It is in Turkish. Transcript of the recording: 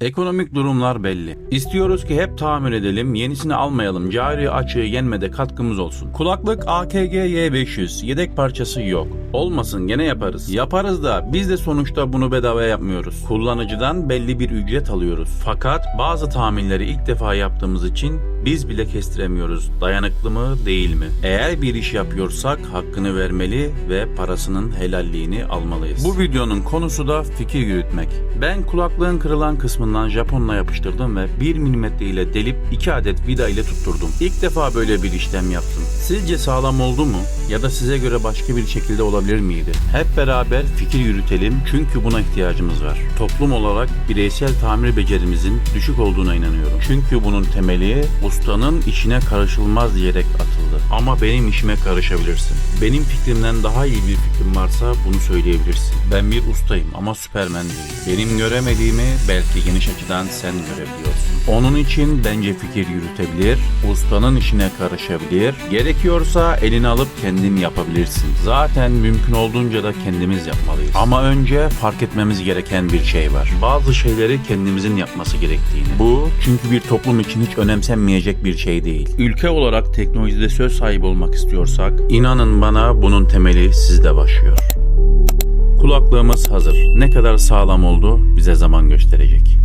Ekonomik durumlar belli. İstiyoruz ki hep tamir edelim, yenisini almayalım, cari açığı yenmede katkımız olsun. Kulaklık AKG Y500, yedek parçası yok. Olmasın gene yaparız. Yaparız da biz de sonuçta bunu bedava yapmıyoruz. Kullanıcıdan belli bir ücret alıyoruz. Fakat bazı tamirleri ilk defa yaptığımız için biz bile kestiremiyoruz. Dayanıklı mı değil mi? Eğer bir iş yapıyorsak hakkını vermeli ve parasının helalliğini almalıyız. Bu videonun konusu da fikir yürütmek. Ben kulaklığın kırılan kısmından Japonla yapıştırdım ve 1 mm ile delip 2 adet vida ile tutturdum. İlk defa böyle bir işlem yaptım. Sizce sağlam oldu mu? Ya da size göre başka bir şekilde olabilir miydi? Hep beraber fikir yürütelim çünkü buna ihtiyacımız var. Toplum olarak bireysel tamir becerimizin düşük olduğuna inanıyorum. Çünkü bunun temeli ustanın işine karışılmaz diyerek atıldı. Ama benim işime karışabilirsin. Benim fikrimden daha iyi bir fikrim varsa bunu söyleyebilirsin. Ben bir ustayım ama süpermen değilim. Benim göremediğimi belki geniş açıdan sen görebiliyorsun. Onun için bence fikir yürütebilir, ustanın işine karışabilir, gerekiyorsa elini alıp kendin yapabilirsin. Zaten mümkün olduğunca da kendimiz yapmalıyız. Ama önce fark etmemiz gereken bir şey var. Bazı şeyleri kendimizin yapması gerektiğini. Bu çünkü bir toplum için hiç önemsenmeyecek bir şey değil. Ülke olarak teknolojide söz sahibi olmak istiyorsak, inanın bana bunun temeli sizde başlıyor. Kulaklığımız hazır. Ne kadar sağlam oldu bize zaman gösterecek.